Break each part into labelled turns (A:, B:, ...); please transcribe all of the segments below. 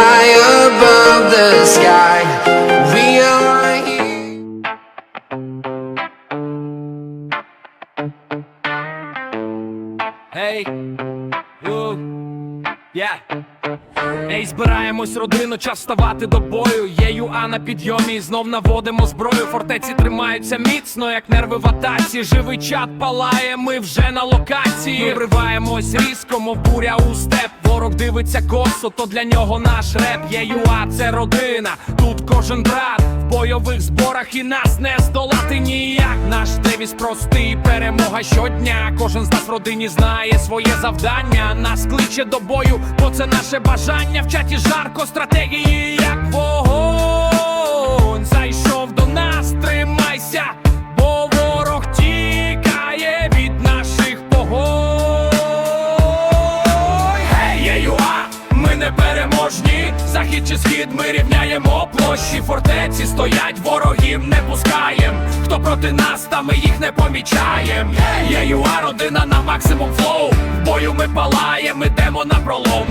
A: high above the sky. We are here.
B: Hey, ooh, yeah. Ей, збираємось родину, час вставати до бою. Є ЮА на підйомі і знов наводимо зброю. Фортеці тримаються міцно, як нерви в атаці. Живий чат палає, ми вже на локації. Вриваємось різко, мов буря у степ. Ворог дивиться косо, то для нього наш реп. Є ЮА, це родина. Тут кожен брат в бойових зборах і нас не здолати ніяк. Наш девіз простий, перемога щодня. Кожен з нас в родині знає своє завдання. Нас кличе до бою, бо це наше бажання. В чаті жарко стратегії, як вогонь. Зайшов до нас, тримайся, бо ворог тікає від наших погонь. Гей, є ЮА, ми не переможні. Захід чи схід ми рівняємо площі. Фортеці стоять, ворогів не пускаєм. Хто проти нас, та ми їх не помічаєм. Є ЮА, родина на максимум флоу. В бою ми палаєм, ідемо на пролом.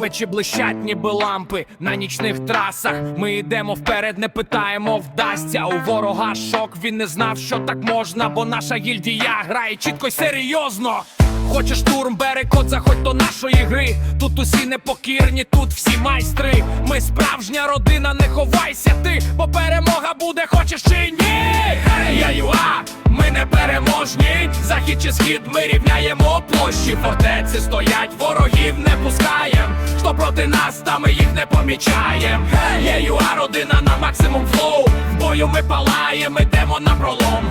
B: Мечі блищать, ніби лампи на нічних трасах. Ми йдемо вперед, не питаємо, вдасться. У ворога шок, він не знав, що так можна, бо наша гільдія грає чітко й серйозно. Хочеш штурм, бери код, заходь до нашої гри. Тут усі непокірні, тут всі майстри. Ми справжня родина, не ховайся ти, бо перемога буде, хочеш чи ні. Я ЮА, ми не переможні. Захід чи схід, ми рівняємо площі. Фортеці стоять, ворогів не пускаєм. Хто проти нас, та ми їх не помічаєм. Є ЮА, родина на максимум флоу. В бою ми палаєм, ідемо на пролом.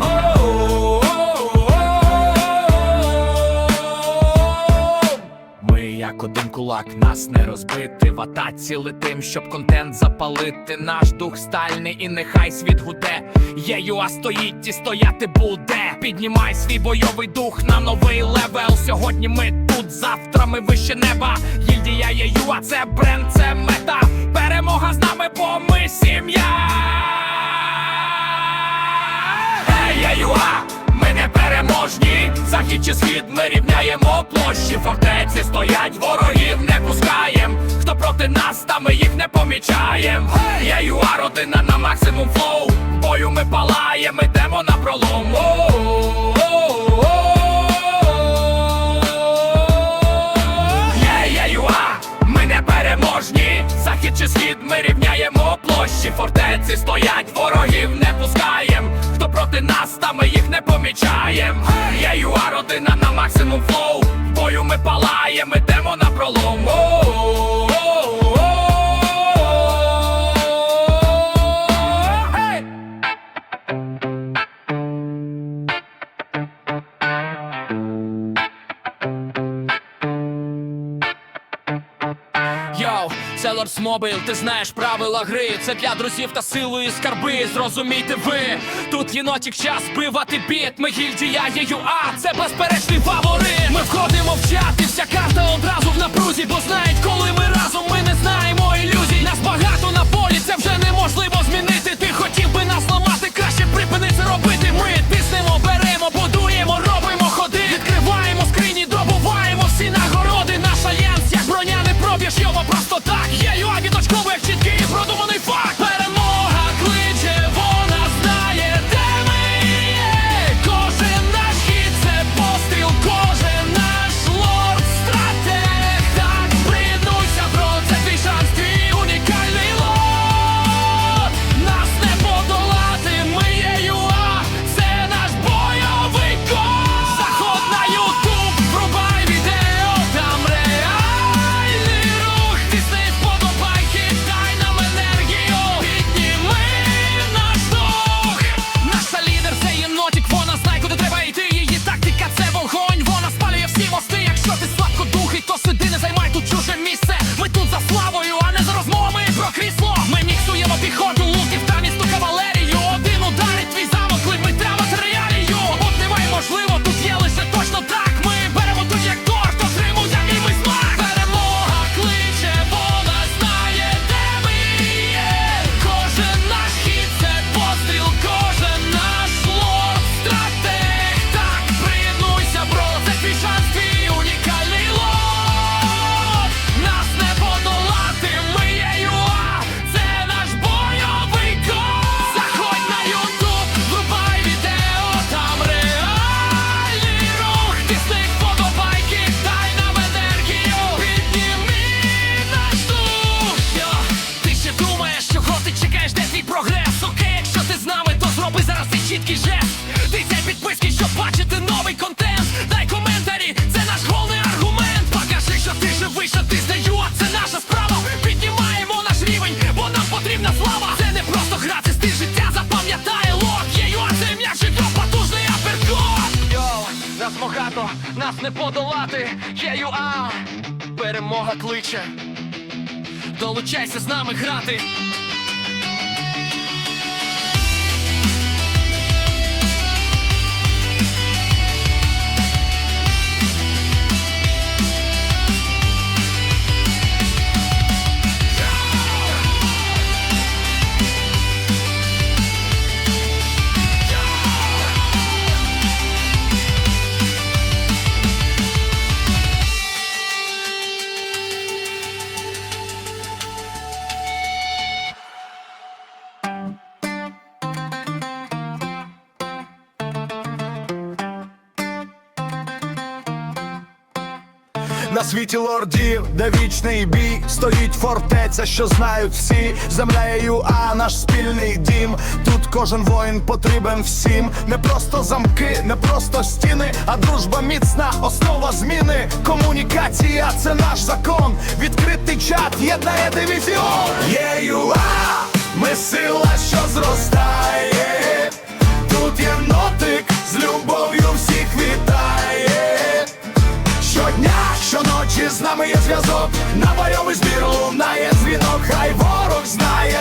B: Як один кулак, нас не розбити. В атаці летим, щоб контент запалити. Наш дух стальний і нехай світ гуде. Є ЮА стоїть і стояти буде. Піднімай свій бойовий дух на новий левел. Сьогодні ми тут, завтра ми вище неба. Гільдія є ЮА, це бренд, це мета. Чи схід ми рівняємо площі. Фортеці стоять, ворогів не пускаєм. Хто проти нас, та ми їх не помічаєм. Є ЮА, родина на максимум флоу. Бою ми палаєм, ідемо на пролом. ЮА, ми не переможні. Захід чи схід ми рівняємо площі. Фортеці стоять, ворогів не пускаєм. Проти нас, та ми їх не помічаєм. Є ЮА, родина на максимум флоу. Бою ми палаєм, ідемо на пролом. Це Лордс ти знаєш правила гри. Це для друзів та силою скарби. Зрозумійте ви. Тут єнотік час вбивати біт. Ми гільдія є ЮА, це безперечний фаворит. Ми входимо в чат, і вся карта одразу в напрузі, бо знають, коли ми разом, ми не знаємо ілюзій. Нас багато на полі, це вже неможливо змінити. Ти хотів би нас ламати, краще припини це робити. Ми не подолати. а перемога кличе. Долучайся з нами грати.
C: На світі лордів, де вічний бій, стоїть фортеця, що знають всі. Землею, а наш спільний дім. Тут кожен воїн потрібен всім. Не просто замки, не просто стіни, а дружба міцна, основа зміни. Комунікація це наш закон. Відкритий чат, єднає дивізіон. ЄЮА, ми сила, що зростає.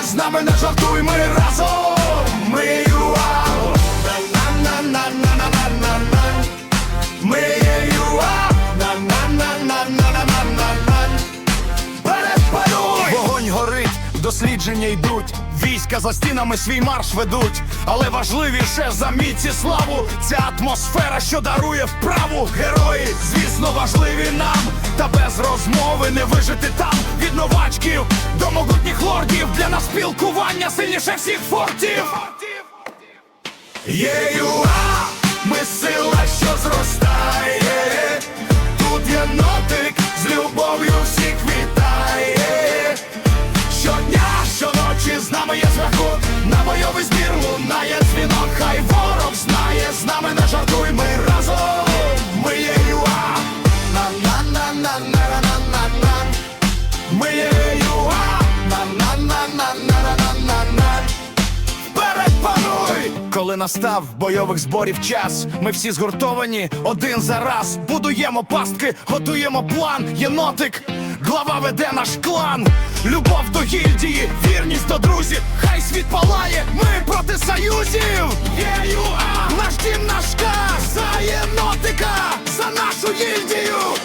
C: З нами не жартуй, ми разом. Війська за стінами свій марш ведуть, але важливіше за міць і славу ця атмосфера, що дарує вправу. Герої, звісно, важливі нам, та без розмови не вижити там від новачків до могутніх лордів для нас спілкування сильніше всіх фортів. Є ЮА, ми сила, що зростає. Коли настав бойових зборів час, ми всі згуртовані один за раз. Будуємо пастки, готуємо план, єнотик, глава веде наш клан. Любов до гільдії, вірність до друзів. Хай світ палає, ми проти союзів. ЄЮА, наш дім, наш каз, за єнотика, за нашу гільдію.